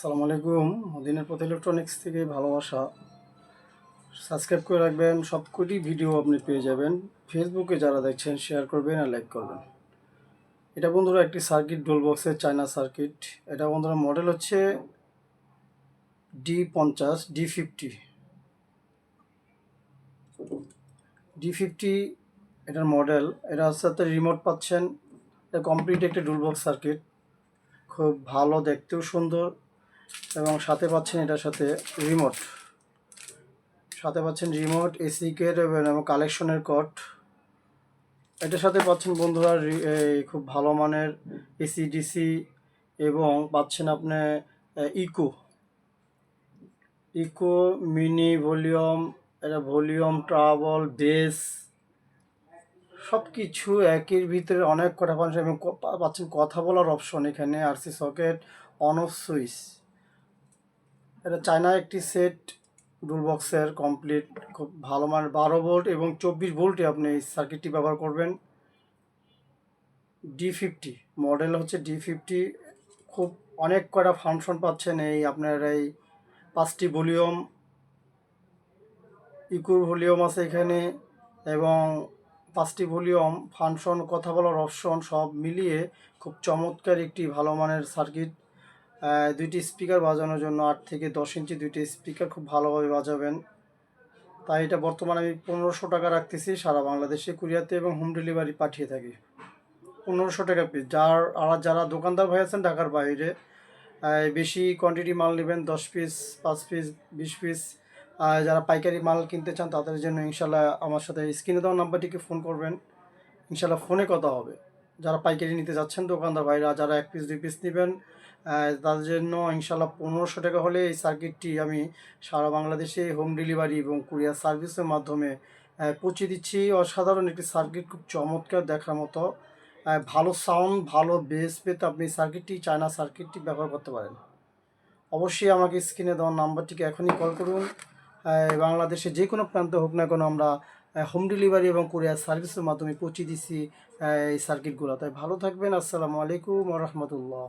আসসালামু আলাইকুম। মদিনের পথ ইলেকট্রনিক্স থেকে ভালোবাসা। সাবস্ক্রাইব করে রাখবেন, সবকটি ভিডিও আপনি পেয়ে যাবেন। ফেসবুকে যারা দেখছেন শেয়ার করবেন আর লাইক করবেন। এটা বন্ধুরা একটি সার্কিট ডোল বক্সের চায়না সার্কিট এটা বন্ধুরা মডেল হচ্ছে ডি পঞ্চাশ ডি ফিফটি ডি ফিফটি এটার মডেল এটা হচ্ছে সাথে রিমোট পাচ্ছেন। এটা কমপ্লিট একটা ডুল বক্স সার্কিট খুব ভালো, দেখতেও সুন্দর। এবং সাথে পাচ্ছেন এটার সাথে রিমোট সাথে পাচ্ছেন রিমোট এসি কেট এবং কালেকশনের কট এটার সাথে পাচ্ছেন বন্ধুরা খুব ভালো মানের এসি ডিসি এবং পাচ্ছেন আপনি ইকো ইকো মিনি ভলিউম এটা ভলিউম ট্রাবল বেস সব কিছু একের ভিতরে অনেক কটা পাচ্ছেন এবং পাচ্ছেন কথা বলার অপশন এখানে RC socket on off switch এটা চায়না একটি সেট ডুল বক্সের কমপ্লিট খুব ভালো মানের বারো ভোল্ট এবং চব্বিশ ভোল্টে আপনি এই সার্কিটটি ব্যবহার করবেন। ডি ফিফটি মডেল হচ্ছে ডি ফিফটি খুব অনেক কটা ফাংশন পাচ্ছেন এই আপনার এই পাঁচটি ভলিউম। ইকুর ভলিউম আছে এখানে এবং পাঁচটি ভলিউম ফাংশন কথা বলার অপশন সব মিলিয়ে খুব চমৎকার একটি ভালো মানের সার্কিট দুইটি স্পিকার বাজানোর জন্য আট থেকে দশ ইঞ্চি দুইটি স্পিকার খুব ভালোভাবে বাজাবেন। তাই এটা বর্তমানে আমি পনেরোশো টাকা রাখতেছি সারা বাংলাদেশে, কুরিয়াতে এবং হোম ডেলিভারি পাঠিয়ে থাকি। পনেরোশো টাকা পিস যার আর যারা দোকানদার ভাই আছেন ঢাকার বাইরে বেশি কোয়ান্টিটি মাল নেবেন, দশ পিস পাঁচ পিস বিশ পিস যারা পাইকারি মাল কিনতে চান তাদের জন্য ইনশাল্লাহ আমার সাথে স্ক্রিনে দেওয়া নাম্বারটিকে ফোন করবেন। ইনশাল্লাহ ফোনে কথা হবে। যারা পাইকারি নিতে যাচ্ছেন, দোকানদার ভাইরা, যারা এক পিস দুই পিস নেবেন তাদের জন্য ইনশাল্লাহ পনেরোশো টাকা হলে এই সার্কিটটি আমি সারা বাংলাদেশে হোম ডেলিভারি এবং কুরিয়ার সার্ভিসের মাধ্যমে পৌঁছে দিচ্ছি। অসাধারণ একটি সার্কিট খুব চমৎকার দেখার মতো। ভালো সাউন্ড ভালো বেস পেতে আপনি সার্কিটটি চায়না সার্কিটটি ব্যবহার করতে পারেন। অবশ্যই আমাকে স্ক্রিনে দেওয়ার নাম্বারটিকে এখনই কল করুন। বাংলাদেশে যে কোনো প্রান্তে হোক না কেন আমরা হোম ডেলিভারি এবং কুরিয়ার সার্ভিসের মাধ্যমে পৌঁছে দিচ্ছি এই সার্কিটগুলো তাই ভালো থাকবেন। আসসালামু আলাইকুম রহমতুল্লাহ।